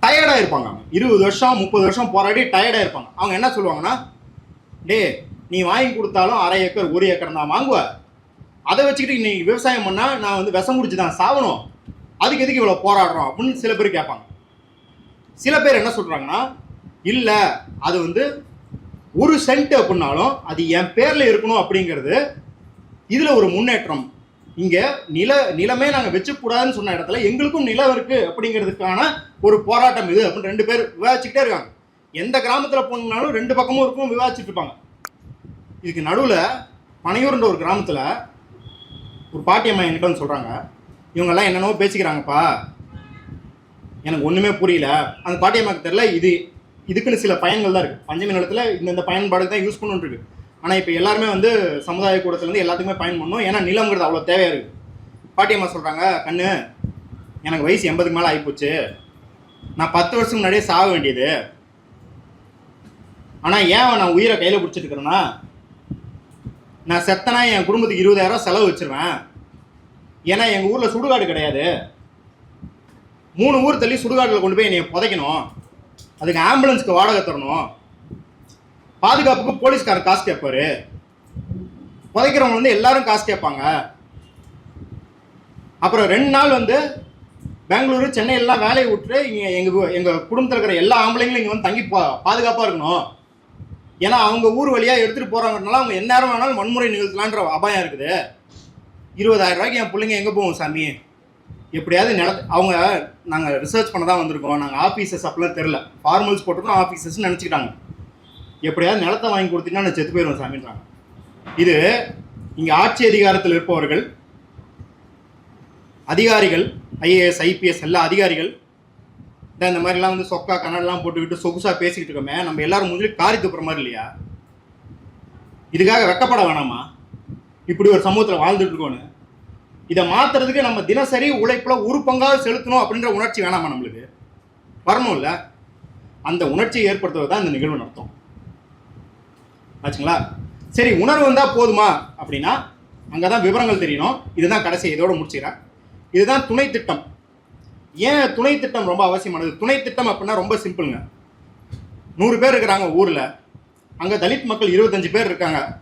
டயர்டாக இருப்பாங்க அவங்க. இருபது வருஷம் முப்பது வருஷம் போராடி டயர்டாக இருப்பாங்க. அவங்க என்ன சொல்லுவாங்கன்னா டே நீ வாங்கி கொடுத்தாலும் அரை ஏக்கர் ஒரு ஏக்கர் தான் வாங்குவ. அதை வச்சுக்கிட்டு இன்னைக்கு விவசாயம் பண்ணால் நான் வந்து விஷம் குடிச்சு தான் சாவணும் அதுக்கு எதுக்கு இவ்வளோ போராடுறோம்? அப்படின்னு சில பேர் கேட்பாங்க. சில பேர் என்ன சொல்கிறாங்கன்னா இல்லை அது வந்து ஒரு சென்ட் அப்படின்னாலும் அது என் பேரில் இருக்கணும் அப்படிங்கிறது இதில் ஒரு முன்னேற்றம். இங்கே நில நிலமே நாங்கள் வச்சுக்கூடாதுன்னு சொன்ன இடத்துல எங்களுக்கும் நிலம் இருக்குது அப்படிங்கிறதுக்கான ஒரு போராட்டம் இது அப்படின்னு ரெண்டு பேர் விவாதிச்சுக்கிட்டே இருக்காங்க. எந்த கிராமத்தில் போனாலும் ரெண்டு பக்கமும் இருக்கும் விவாதிச்சுட்டு இருப்பாங்க. இதுக்கு நடுவில் பனையூர்ன்ற ஒரு கிராமத்தில் ஒரு பாட்டியம்மா என்கிட்ட வந்து சொல்கிறாங்க இவங்கெல்லாம் என்னென்னவோ பேசிக்கிறாங்கப்பா. எனக்கு ஒன்றுமே புரியல. அந்த பாட்டியம்மாக்கு தெரியல இது இதுக்குன்னு சில பயன்கள் தான் இருக்குது பஞ்சமி நிலத்தில் இந்தந்த பயன்பாடு தான் யூஸ் பண்ணணுன்னு ஆனால் இப்போ எல்லாருமே வந்து சமுதாய கூடத்துலேருந்து எல்லாத்துக்குமே பயன் பண்ணணும். ஏன்னா நிலங்கிறது அவ்வளோ தேவையாக இருக்குது பாட்டியம்மா சொல்கிறாங்க கண்ணு எனக்கு வயசு எண்பதுக்கு மேலே ஆகிப்போச்சு நான் பத்து வருஷம் முன்னாடியே சாக வேண்டியது. ஆனால் ஏன் நான் உயிரை கையில் பிடிச்சிட்டு இருக்கிறேன்னா நான் செத்தனா என் குடும்பத்துக்கு இருபதாயிரம் செலவு வச்சிருவேன். ஏன்னா எங்கள் ஊரில் சுடுகாடு கிடையாது. மூணு ஊர் தள்ளி சுடுகாட்டில் கொண்டு போய் என்னை புதைக்கணும். அதுக்கு ஆம்புலன்ஸ்க்கு வாடகை தரணும். பாதுகாப்புக்கு போலீஸ்காரர் காசு கேட்பாரு. புதைக்கிறவங்க வந்து எல்லாரும் காசு கேட்பாங்க. அப்புறம் ரெண்டு நாள் வந்து பெங்களூரு சென்னை எல்லாம் வேலையை விட்டு இங்கே எங்கள் எங்கள் குடும்பத்தில் இருக்கிற எல்லா ஆம்பளைங்களும் இங்கே வந்து தங்கி பா பாதுகாப்பாக இருக்கணும். ஏன்னா அவங்க ஊர் வழியாக எடுத்துகிட்டு போகிறாங்கனால அவங்க எந்நேரம் வேணாலும் வன்முறை நிகழ்த்தலான்ற அபாயம் இருக்குது. இருபதாயிரம் ரூபாய்க்கு என் பிள்ளைங்க எங்கே போவோம் சாமி? எப்படியாவது நட அவங்க நாங்கள் ரிசர்ச் பண்ண தான் வந்திருக்கோம். நாங்கள் ஆஃபீஸர்ஸ் அப்படிலாம் தெரில ஃபார்மல்ஸ் போட்டுருக்கோம் ஆஃபீஸர்ஸ்னு நினச்சிக்கிட்டாங்க. எப்படியாவது நிலத்தை வாங்கி கொடுத்தீங்கன்னா நான் செத்து போயிடுவேன் சாமின்றாங்க. இது இங்கே ஆட்சி அதிகாரத்தில் இருப்பவர்கள் அதிகாரிகள் ஐஏஎஸ் ஐபிஎஸ் எல்லா அதிகாரிகள் இந்த இந்த மாதிரிலாம் வந்து சொக்கா கண்ணாடிலாம் போட்டுக்கிட்டு சொகுசாக பேசிக்கிட்டு இருக்கோமே நம்ம எல்லாரும் முதல்ல காரி துப்புற மாதிரி இல்லையா? இதுக்காக வெக்கப்பட வேணாமா? இப்படி ஒரு சமூகத்தில் வாழ்ந்துட்டு இருக்கோன்னு. இதை மாற்றுறதுக்கு நம்ம தினசரி உழைப்பில் ஒரு பங்காக செலுத்தணும் அப்படின்ற உணர்ச்சி வேணாமா நம்மளுக்கு? வரணும்ல. அந்த உணர்ச்சியை ஏற்படுத்துவது தான் இந்த நிகழ்வு நடத்தும் ஆச்சுங்களா? சரி உணர்வு வந்தால் போதுமா அப்படின்னா அங்கே தான் விவரங்கள் தெரியணும். இதுதான் கடைசி இதோடு முடிச்சுக்கிறேன். இதுதான் துணை திட்டம் ஏன் துணை திட்டம் ரொம்ப அவசியமானது? துணை திட்டம் அப்படின்னா ரொம்ப சிம்பிளுங்க. நூறு பேர் இருக்கிறாங்க ஊரில். அங்கே தலித் மக்கள் இருபத்தஞ்சு பேர் இருக்காங்க.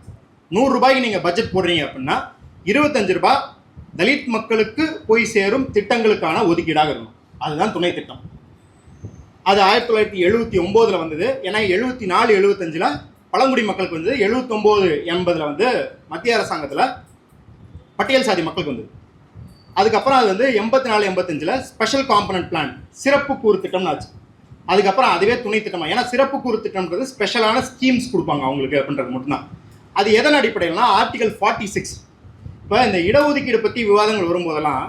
நூறு ரூபாய்க்கு பட்ஜெட் போடுறீங்க அப்படின்னா இருபத்தஞ்சு ரூபாய் தலித் மக்களுக்கு போய் சேரும் திட்டங்களுக்கான ஒதுக்கீடாக இருக்கும் அதுதான் துணை திட்டம். அது ஆயிரத்தி தொள்ளாயிரத்தி எழுபத்தி ஒம்போதில் வந்தது. ஏன்னா எழுபத்தி நாலு எழுபத்தஞ்சில் பழங்குடி மக்களுக்கு வந்தது. எழுபத்தொம்போது எண்பதில் வந்து மத்திய அரசாங்கத்தில் பட்டியல் சாதி மக்களுக்கு வந்தது. அதுக்கப்புறம் அது வந்து எண்பத்தி நாலு எண்பத்தஞ்சில் ஸ்பெஷல் காம்பனன்ட் பிளான் சிறப்பு கூறு திட்டம்னு ஆச்சு. அதுக்கப்புறம் அதுவே துணை திட்டமாக ஏன்னா சிறப்பு கூறு திட்டம்ன்றது ஸ்பெஷலான ஸ்கீம்ஸ் கொடுப்பாங்க அவங்களுக்கு அப்படின்றது மட்டும்தான். அது எதன் அடிப்படையில்னா ஆர்டிகல் ஃபார்ட்டி சிக்ஸ் இப்போ இந்த இடஒதுக்கீடு பற்றி விவாதங்கள் வரும்போதெல்லாம்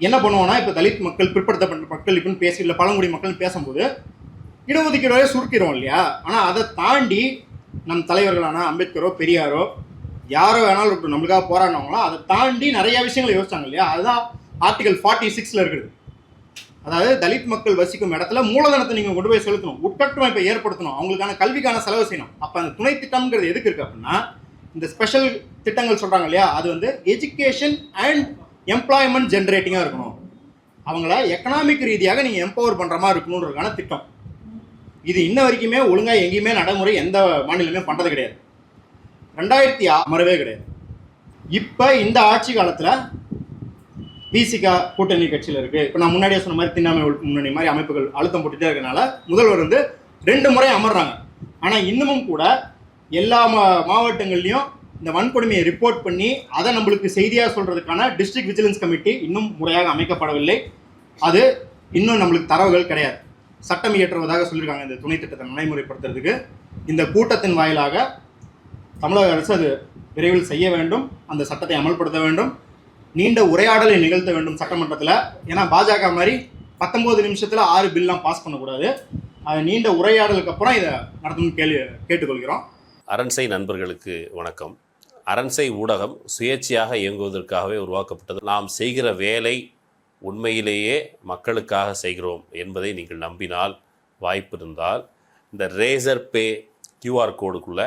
என்ன பண்ணுவோம்னா இப்போ தலித் மக்கள் பிற்படுத்தப்பட்ட மக்கள் இப்படின்னு பேசி இல்லை பழங்குடி மக்கள்னு பேசும்போது இடஒதுக்கீடோட சுருக்கிறோம் இல்லையா? ஆனால் அதை தாண்டி நம் தலைவர்களான அம்பேத்கரோ பெரியாரோ யாரோ வேணாலும் இருக்கட்டும் நம்மளுக்காக போராடினவங்களோ அதை தாண்டி நிறைய விஷயங்களை யோசிச்சாங்க இல்லையா? அதுதான் ஆர்டிகல் ஃபார்ட்டி சிக்ஸில் இருக்குது. அதாவது தலித் மக்கள் வசிக்கும் இடத்துல மூலதனத்தை நீங்கள் கொண்டு போய் செலுத்தணும் உட்கட்டமைப்பை ஏற்படுத்தணும் அவங்களுக்கான கல்விக்கான செலவு செய்யணும். அப்போ அந்த துணை திட்டம்ங்கிறது எதுக்கு இருக்குது அப்படின்னா இந்த ஸ்பெஷல் திட்டங்கள் சொல்கிறாங்க இல்லையா? அது வந்து எஜுகேஷன் அண்ட் எம்ப்ளாய்மெண்ட் ஜென்ரேட்டிங்காக இருக்கணும். அவங்கள எக்கனாமிக் ரீதியாக நீங்கள் எம்பவர் பண்ணுற மாதிரி இருக்கணுன்றதுக்கான திட்டம். இது இன்ன வரைக்குமே ஒழுங்காக எங்கேயுமே நடைமுறை எந்த மாநிலமே பண்ணுறது கிடையாது. ரெண்டாயிரத்தி அமரவே கிடையாது. இப்போ இந்த ஆட்சி காலத்தில் விசிகா கூட்டணி கட்சியில் இருக்குது இப்போ நான் முன்னாடியே சொன்ன மாதிரி திண்ணாமை முன்னணி மாதிரி அமைப்புகள் அழுத்தம் போட்டுகிட்டே இருக்கனால முதல்வர் வந்து ரெண்டு முறை அமர்றாங்க. ஆனால் இன்னமும் கூட எல்லா மா மாவட்டங்கள்லையும் இந்த வன்கொடுமையை ரிப்போர்ட் பண்ணி அதை நம்மளுக்கு செய்தியாக சொல்கிறதுக்கான டிஸ்ட்ரிக்ட் விஜிலன்ஸ் கமிட்டி இன்னும் முறையாக அமைக்கப்படவில்லை. அது இன்னும் நம்மளுக்கு தரவுகள் கிடையாது. சட்டம் இயற்றுவதாக சொல்லியிருக்காங்க இந்த துணை திட்டத்தை நடைமுறைப்படுத்துறதுக்கு. இந்த கூட்டத்தின் வாயிலாக தமிழக அரசு அது விரைவில் செய்ய வேண்டும் அந்த சட்டத்தை அமல்படுத்த வேண்டும் நீண்ட உரையாடலை நிகழ்த்த வேண்டும் சட்டமன்றத்தில். ஏன்னா பாஜக மாதிரி பத்தொம்போது நிமிஷத்தில் ஆறு பில்லாம் பாஸ் பண்ணக்கூடாது. அது நீண்ட உரையாடலுக்கு அப்புறம் இதை நடத்தணும்னு கேள்வி கேட்டுக்கொள்கிறோம். அரண்சை நண்பர்களுக்கு வணக்கம். அரண்சை ஊடகம் சுயேட்சையாக இயங்குவதற்காகவே உருவாக்கப்பட்டது. நாம் செய்கிற வேலை உண்மையிலேயே மக்களுக்காக செய்கிறோம் என்பதை நீங்கள் நம்பினால் வாய்ப்பு இருந்தால் இந்த ரேசர் பே கியூஆர் கோடுக்குள்ளே